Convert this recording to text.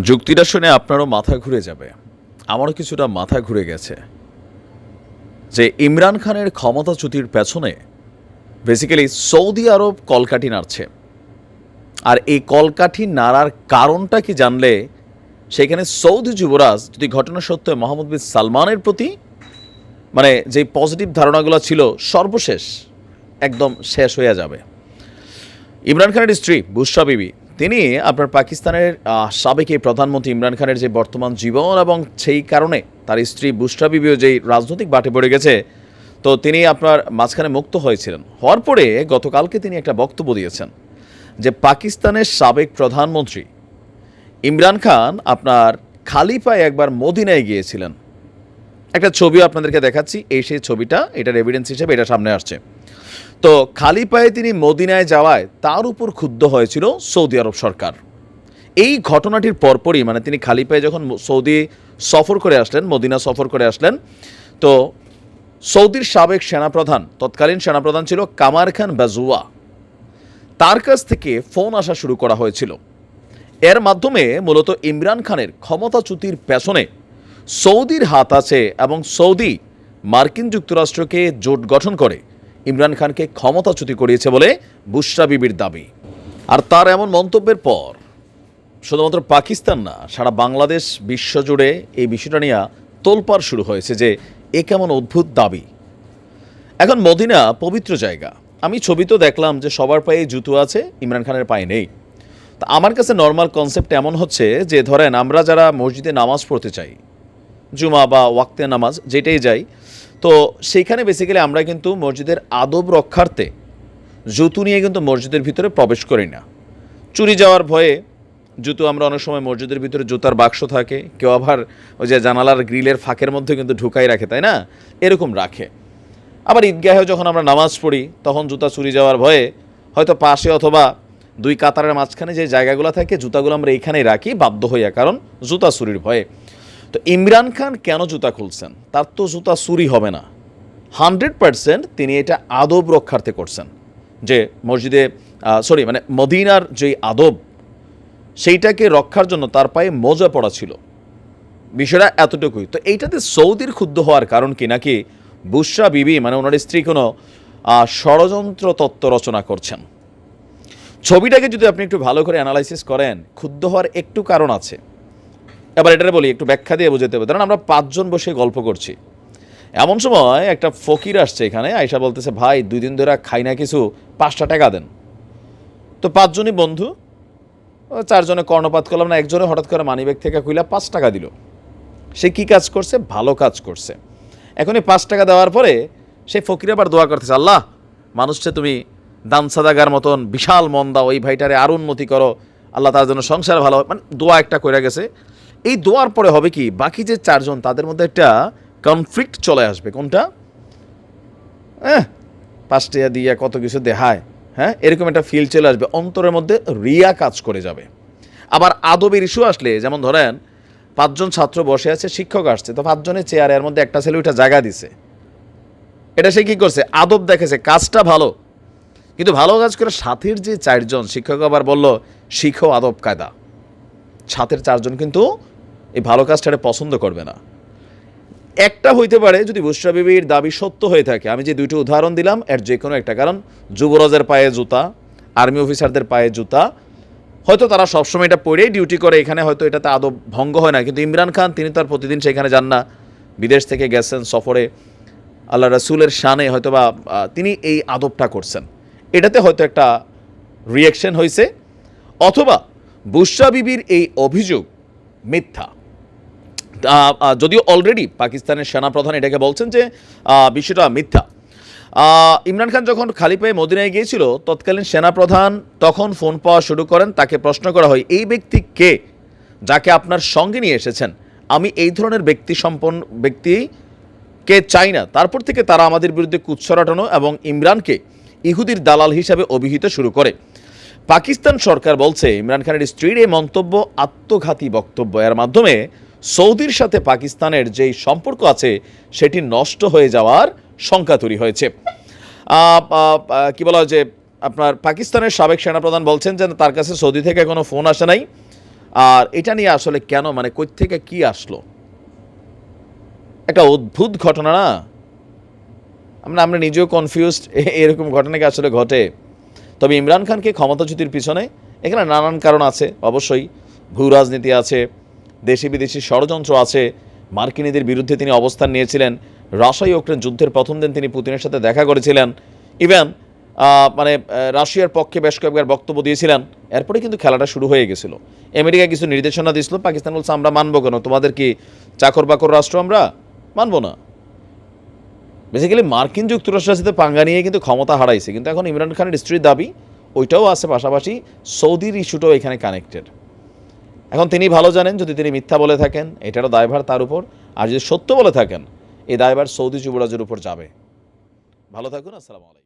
যুক্তিটা শুনে আপনারও মাথা ঘুরে যাবে। আমারও কিছুটা মাথা ঘুরে গেছে। যে ইমরান খানের ক্ষমতাচ্যুতির পেছনে বেসিক্যালি সৌদি আরব কলকাঠি নাড়ছে। আর এই কলকাঠি নাড়ার কারণটা কি জানলে, সেখানে সৌদি যুবরাজ, যদি ঘটনা সত্ত্বে মোহাম্মদ বিন সালমানের প্রতি মানে যে পজিটিভ ধারণাগুলো ছিল, সর্বশেষ একদম শেষ হয়ে যাবে। ইমরান খানের স্ত্রী বুশরা বিবি তিনি আপনার পাকিস্তানের সাবেক এই প্রধানমন্ত্রী ইমরান খানের যে বর্তমান জীবন এবং সেই কারণে তার স্ত্রী বুশরা বিবিও যেই রাজনৈতিক বাটে পড়ে গেছে, তো তিনি আপনার মাঝখানে মুক্ত হয়েছিলেন। হওয়ার পরে গতকালকে তিনি একটা বক্তব্য দিয়েছেন যে পাকিস্তানের সাবেক প্রধানমন্ত্রী ইমরান খান আপনার খালি পায়ে একবার মদিনায় গিয়েছিলেন। একটা ছবিও আপনাদেরকে দেখাচ্ছি, এই সেই ছবিটা, এটার এভিডেন্স হিসেবে এটা সামনে আসছে। তো খালি পায়ে তিনি মদিনায় যাওয়ায় তার উপর ক্ষুব্ধ হয়েছিল সৌদি আরব সরকার। এই ঘটনাটির পরপরই মানে তিনি খালি পায়ে যখন সৌদি সফর করে আসলেন, মদিনা সফর করে আসলেন, তো সৌদির সাবেক সেনাপ্রধান, তৎকালীন সেনাপ্রধান ছিল কামার খান বাজুয়া তার কাছ থেকে ফোন আসা শুরু করা হয়েছিল। এর মাধ্যমে মূলত ইমরান খানের ক্ষমতাচ্যুতির পেছনে সৌদির হাত আছে এবং সৌদি মার্কিন যুক্তরাষ্ট্রকে জোট গঠন করে। ইমরান খানকে ক্ষমতাচ্যুতি করিয়েছে বলে বুশরা বিবির দাবি। আর তার এমন মন্তব্যের পর, শুধুমাত্র পাকিস্তান না, সারা বাংলাদেশ বিশ্বজুড়ে এই বিষয়টা নিয়ে তোলপাড় শুরু হয়েছে যে এ কেমন অদ্ভুত দাবি। এখন মদিনা পবিত্র জায়গা। আমি ছবি তো দেখলাম যে সবার পায়ে জুতো আছে, ইমরান খানের পায়ে নেই। তা আমার কাছে নর্মাল কনসেপ্ট এমন হচ্ছে যে ধরেন আমরা যারা মসজিদে নামাজ পড়তে চাই, জুমা বা ওয়াক্তে নামাজ যেটাই যাই তো সেইখানে বেসিক্যালি আমরা কিন্তু মসজিদের আদব রক্ষার্থে জুতো নিয়ে কিন্তু মসজিদের ভিতরে প্রবেশ করি না। চুরি যাওয়ার ভয়ে জুতো আমরা অনেক সময় মসজিদের ভিতরে জুতার বাক্স থাকে, কেউ আবার ওই যে জানালার গ্রিলের ফাঁকের মধ্যে কিন্তু ঢুকাই রাখে, তাই না? এরকম রাখে। আবার ঈদগাহে যখন আমরা নামাজ পড়ি, তখন জুতা চুরি যাওয়ার ভয়ে হয়তো পাশে অথবা দুই কাতারের মাঝখানে যে জায়গাগুলো থাকে, জুতাগুলো আমরা এইখানেই রাখি, বাধ্য হইয়া। কারণ জুতা চুরির ভয়ে। তো ইমরান খান কেন জুতা খুলছেন? তার তো জুতা চুরি হবে না। হান্ড্রেড পার্সেন্ট তিনি এটা আদব রক্ষার্থে করছেন। যে মসজিদে সরি মানে মদিনার যেই আদব, সেইটাকে রক্ষার জন্য তার পায়ে মজা পড়া ছিল। বিষয়টা এতটুকুই। তো এইটাতে সৌদির ক্ষুব্ধ হওয়ার কারণ কি নাকি বুশরা বিবি মানে ওনার স্ত্রী কোনো ষড়যন্ত্র তত্ত্ব রচনা করছেন? ছবিটাকে যদি আপনি একটু ভালো করে অ্যানালাইসিস করেন, ক্ষুব্ধ হওয়ার একটু কারণ আছে। এবার এটারে বলি, একটু ব্যাখ্যা দিয়ে বুঝাতে হবে। ধরেন আমরা পাঁচজন বসে গল্প করছি। এমন সময় একটা ফকির আসছে এখানে আয়সা বলতেছে, ভাই, দুই দিন ধরে খাই না কিছু, পাঁচটা টাকা দেন। তো পাঁচজনই বন্ধু চারজনে কর্ণপাত করলাম না, একজনে হঠাৎ করে মানিব্যাগ থেকে কইলা পাঁচ টাকা দিল। সে কি কাজ করছে? ভালো কাজ করছে। এখন এই পাঁচ টাকা দেওয়ার পরে সে ফকির আবার দোয়া করতেছে, আল্লাহ মানুষকে তুমি দান সাদাগার মতন বিশাল মন দাও এই ভাইটারে আরও উন্নতি করো। আল্লাহ তার জন্য সংসার ভালো। মানে দোয়া একটা করে গেছে। এই দোয়ার পরে হবে কি? বাকি যে চারজন, তাদের মধ্যে একটা কনফ্লিক্ট চলে আসবে। কোনটা? হ্যাঁ পাঁচ টাকা দিয়ে কত কিছু দেখায়। হ্যাঁ এরকম একটা ফিল চলে আসবে। অন্তরের মধ্যে রিয়া কাজ করে যাবে। আবার আদবের ইস্যু আসলে, যেমন ধরেন, পাঁচজন ছাত্র বসে আছে, শিক্ষক আসছে, তো পাঁচজনের চেয়ারে এর মধ্যে একটা ছেলে ওইটা জায়গা দিছে। এটা সে কি করছে? আদব দেখেছে, কাজটা ভালো। কিন্তু ভালো কাজ করে সাথীর যে চারজন, শিক্ষক আবার বলল, শিখো আদব কায়দা। সাথের চারজন কিন্তু এই ভালো কাজটারে পছন্দ করবে না। একটা হইতে পারে যদি বুসরা বিবির দাবি সত্য হয়ে থাকে, আমি যে দুইটি উদাহরণ দিলাম, এর যে কোনো একটা, কারণ যুবরাজের পায়ে জুতা, আর্মি অফিসারদের পায়ে জুতা, হয়তো তারা সবসময় এটা পরেই ডিউটি করে, এখানে হয়তো এটাতে আদব ভঙ্গ হয় না, কিন্তু ইমরান খান, তিনি তার প্রতিদিন সেখানে যান না, বিদেশ থেকে গেছেন, সফরে, আল্লাহ রাসুলের শানে হয়তো বা তিনি এই আদবটা করছেন। এটাতে হয়তো একটা রিয়েকশন হয়েছে অথবা বুশরা বিবির এই অভিযোগ মিথ্যা। যদিও অলরেডি পাকিস্তানের সেনাপ্রধান এটাকে বলছেন যে বিষয়টা মিথ্যা। ইমরান খান যখন খালি পায়ে মদিনায় গিয়েছিল, তৎকালীন সেনাপ্রধান তখন ফোন পাওয়া শুরু করেন, তাকে প্রশ্ন করা হয়, এই ব্যক্তি কে যাকে আপনার সঙ্গে নিয়ে এসেছেন? আমি এই ধরনের ব্যক্তি সম্পন্ন ব্যক্তি কে চাই না। তারপর থেকে তারা আমাদের বিরুদ্ধে কুৎসরাটানো এবং ইমরানকে ইহুদির দালাল হিসাবে অভিহিত শুরু করে। পাকিস্তান সরকার বলছে, ইমরান খানের স্ত্রীর এই মন্তব্য আত্মঘাতী বক্তব্য। এর মাধ্যমে সৌদির সাথে পাকিস্তানের যেই সম্পর্ক আছে, সেটি নষ্ট হয়ে যাওয়ার শঙ্কা তৈরি হয়েছে। কি বলা হয় যে, আপনার পাকিস্তানের সাবেক সেনাপ্রধান বলছেন যে, তার কাছে সৌদি থেকে কোনো ফোন আসে নাই। আর এটা নিয়ে আসলে কেন মানে কই থেকে কি আসলো? একটা অদ্ভুত ঘটনা না? আমরা আমরা নিজেও কনফিউজড এরকম ঘটনা কি আসলে ঘটে? তবে ইমরান খানকে ক্ষমতাচ্যুতির পিছনে এখানে নানান কারণ আছে, অবশ্যই। ভূ রাজনীতি আছে দেশি বিদেশি ষড়যন্ত্র আছে। মার্কিনীদের বিরুদ্ধে তিনি অবস্থান নিয়েছিলেন। রাশিয়া ইউক্রেন যুদ্ধের প্রথম দিন তিনি পুতিনের সাথে দেখা করেছিলেন। ইভেন মানে রাশিয়ার পক্ষে বেশ কয়েকবার বক্তব্য দিয়েছিলেন। এরপরে কিন্তু খেলাটা শুরু হয়ে গেছিল। আমেরিকা কিছু নির্দেশনা দিয়েছিল, পাকিস্তান বলছে, আমরা মানবো কেন? তোমাদের কি চাকর বাকর রাষ্ট্র আমরা মানবো না? বেসিক্যালি মার্কিন যুক্তরাষ্ট্রের সাথে পাঙ্গা নিয়ে কিন্তু ক্ষমতা হারাইছে। কিন্তু এখন ইমরান খানের স্ত্রীর দাবি, ওইটাও আছে পাশাপাশি সৌদির ইস্যুটাও এখানে কানেক্টেড এখন তিনি ভালো জানেন, যদি তিনি মিথ্যা বলে থাকেন, এটারও দায়ভার তার উপর। আর যদি সত্য বলে থাকেন, এই দায়ভার সৌদি যুবরাজের উপর যাবে। ভালো থাকুন, আসসালামু আলাইকুম।